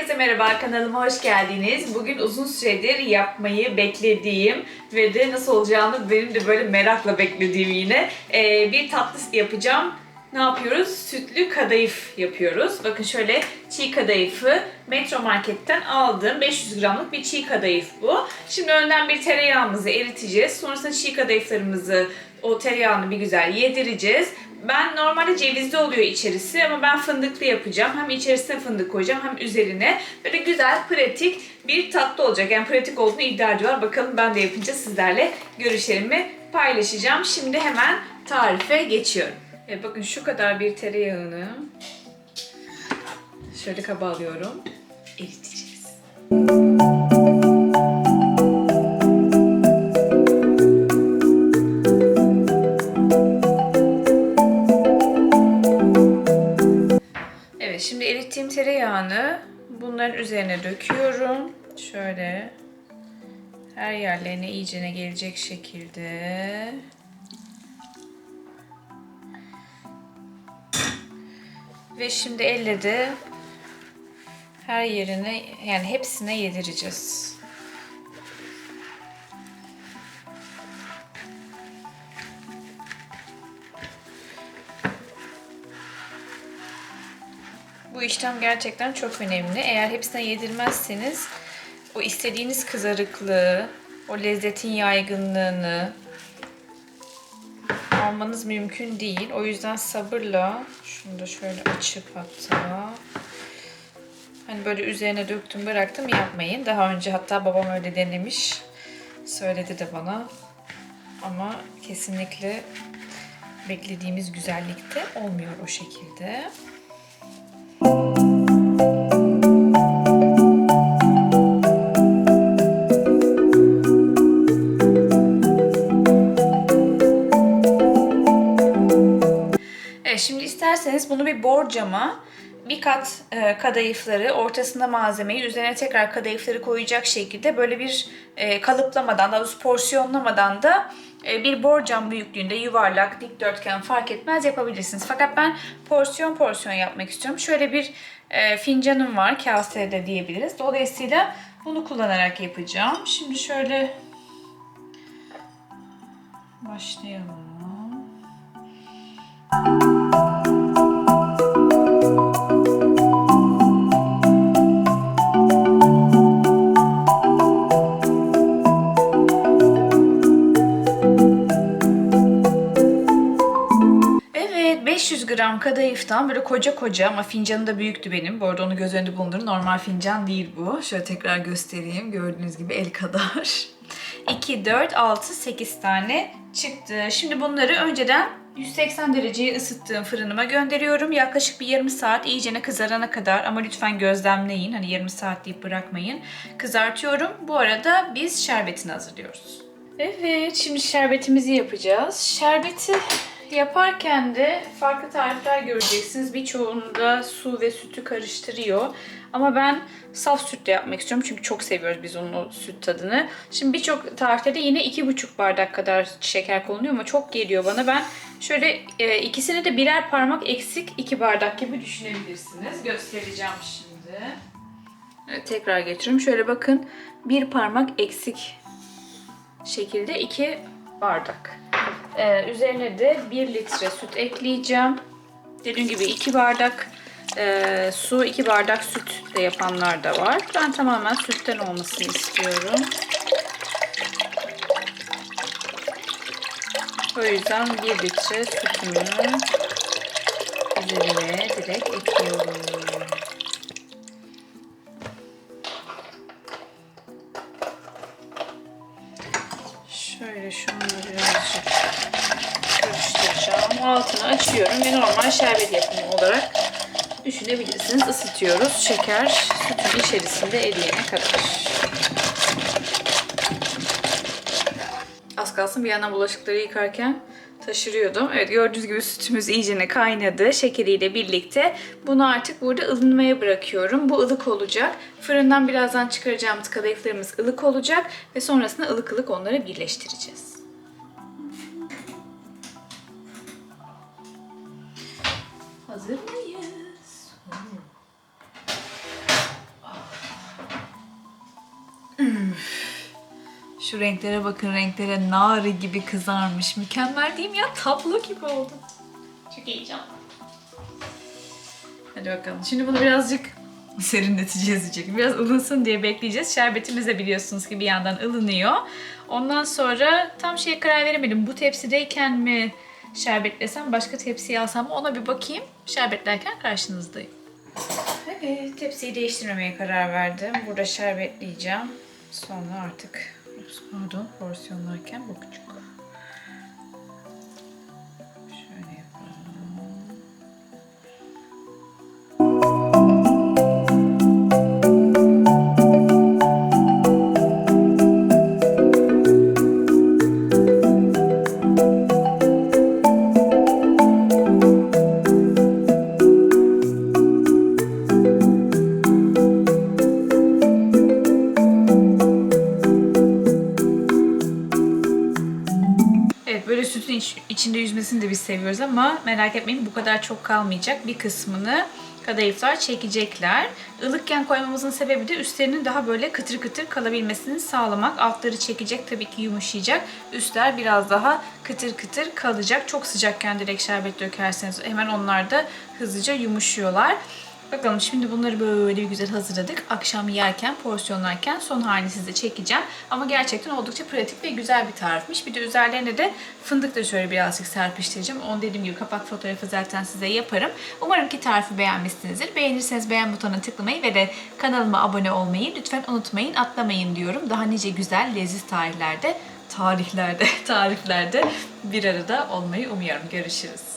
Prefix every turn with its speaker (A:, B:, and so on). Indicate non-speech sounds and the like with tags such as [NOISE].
A: Herkese merhaba kanalıma hoş geldiniz. Bugün uzun süredir yapmayı beklediğim ve de nasıl olacağını benim de böyle merakla beklediğim yine ee, bir tatlı yapacağım. Ne yapıyoruz? Sütlü kadayıf yapıyoruz. Bakın şöyle çiğ kadayıfı Metro Market'ten aldım. 500 gramlık bir çiğ kadayıf bu. Şimdi önden bir tereyağımızı eriteceğiz. Sonrasında çiğ kadayıflarımızı o tereyağını bir güzel yedireceğiz. Ben normalde cevizli oluyor içerisi ama ben fındıklı yapacağım. Hem içerisine fındık koyacağım hem üzerine. Böyle güzel, pratik bir tatlı olacak. Yani pratik olduğunu iddia ediyorlar. Bakalım ben de yapınca sizlerle görüşlerimi paylaşacağım. Şimdi hemen tarife geçiyorum. Evet, bakın şu kadar bir tereyağını şöyle kaba alıyorum. Eriteceğiz. Tereyağını bunların üzerine döküyorum. Şöyle her yerlerine iyicene gelecek şekilde. Ve şimdi elle de her yerine yani hepsine yedireceğiz. Bu işlem gerçekten çok önemli. Eğer hepsine yedirmezseniz o istediğiniz kızarıklığı, o lezzetin yaygınlığını almanız mümkün değil. O yüzden sabırla şunu da şöyle açıp hatta hani böyle üzerine döktüm bıraktım yapmayın. Daha önce hatta babam öyle denemiş. Söyledi de bana. Ama kesinlikle beklediğimiz güzellikte olmuyor o şekilde. Evet şimdi isterseniz bunu bir borcama bir kat e, kadayıfları ortasında malzemeyi üzerine tekrar kadayıfları koyacak şekilde böyle bir e, kalıplamadan daha doğrusu porsiyonlamadan da e, bir borcam büyüklüğünde yuvarlak dikdörtgen fark etmez yapabilirsiniz. Fakat ben porsiyon porsiyon yapmak istiyorum. Şöyle bir e, fincanım var kasede diyebiliriz. Dolayısıyla bunu kullanarak yapacağım. Şimdi şöyle başlayalım. Evet 500 gram kadayıftan böyle koca koca ama fincanı da büyüktü benim. Bu arada onu göz önünde bulundurun. Normal fincan değil bu. Şöyle tekrar göstereyim. Gördüğünüz gibi el kadar. 2, 4, 6, 8 tane çıktı. Şimdi bunları önceden 180 dereceye ısıttığım fırınıma gönderiyorum. Yaklaşık bir yarım saat iyicene kızarana kadar ama lütfen gözlemleyin. Hani yarım saat deyip bırakmayın. Kızartıyorum. Bu arada biz şerbetini hazırlıyoruz. Evet, şimdi şerbetimizi yapacağız. Şerbeti yaparken de farklı tarifler göreceksiniz. Birçoğunda su ve sütü karıştırıyor. Ama ben saf sütle yapmak istiyorum çünkü çok seviyoruz biz onun o süt tadını. Şimdi birçok tarifte de yine 2,5 bardak kadar şeker konuluyor ama çok geliyor bana. Ben şöyle e, ikisini de birer parmak eksik 2 bardak gibi düşünebilirsiniz. Göstereceğim şimdi. Evet, tekrar getiriyorum. Şöyle bakın bir parmak eksik şekilde 2 bardak. Ee, üzerine de 1 litre süt ekleyeceğim. Dediğim gibi 2 bardak e, su, 2 bardak süt de yapanlar da var. Ben tamamen sütten olmasını istiyorum. O yüzden 1 litre sütümü üzerine direkt ekliyorum. Şöyle şunları birazcık karıştıracağım. Altını açıyorum ve normal şerbet yapımı olarak düşünebilirsiniz. Isıtıyoruz. Şeker sütün içerisinde eriyene kadar. Az kalsın bir yandan bulaşıkları yıkarken taşırıyordum. Evet gördüğünüz gibi sütümüz iyicene kaynadı şekeriyle birlikte. Bunu artık burada ılınmaya bırakıyorum. Bu ılık olacak. Fırından birazdan çıkaracağımız kadayıflarımız ılık olacak ve sonrasında ılık ılık onları birleştireceğiz. Hazır mıyız? Şu renklere bakın renklere nar gibi kızarmış. Mükemmel değil mi ya? Tablo gibi oldu. Çok heyecanlı. Hadi bakalım. Şimdi bunu birazcık serinleteceğiz diyecek. Biraz ılınsın diye bekleyeceğiz. Şerbetimiz de biliyorsunuz ki bir yandan ılınıyor. Ondan sonra tam şeye karar veremedim. Bu tepsideyken mi şerbetlesem, başka tepsiye alsam mı ona bir bakayım. Şerbetlerken karşınızdayım. Evet, tepsiyi değiştirmemeye karar verdim. Burada şerbetleyeceğim. Sonra artık, pardon, porsiyonlarken bu küçük. Sütün iç- içinde yüzmesini de biz seviyoruz ama merak etmeyin bu kadar çok kalmayacak. Bir kısmını kadayıflar çekecekler. Ilıkken koymamızın sebebi de üstlerinin daha böyle kıtır kıtır kalabilmesini sağlamak. Altları çekecek tabii ki yumuşayacak. Üstler biraz daha kıtır kıtır kalacak. Çok sıcakken direkt şerbet dökerseniz hemen onlar da hızlıca yumuşuyorlar. Bakalım şimdi bunları böyle güzel hazırladık. Akşam yerken, porsiyonlarken son halini size çekeceğim. Ama gerçekten oldukça pratik ve güzel bir tarifmiş. Bir de üzerlerine de fındık da şöyle birazcık serpiştireceğim. Onu dediğim gibi kapak fotoğrafı zaten size yaparım. Umarım ki tarifi beğenmişsinizdir. Beğenirseniz beğen butonuna tıklamayı ve de kanalıma abone olmayı lütfen unutmayın, atlamayın diyorum. Daha nice güzel, leziz tarihlerde, tarihlerde, [LAUGHS] tariflerde bir arada olmayı umuyorum. Görüşürüz.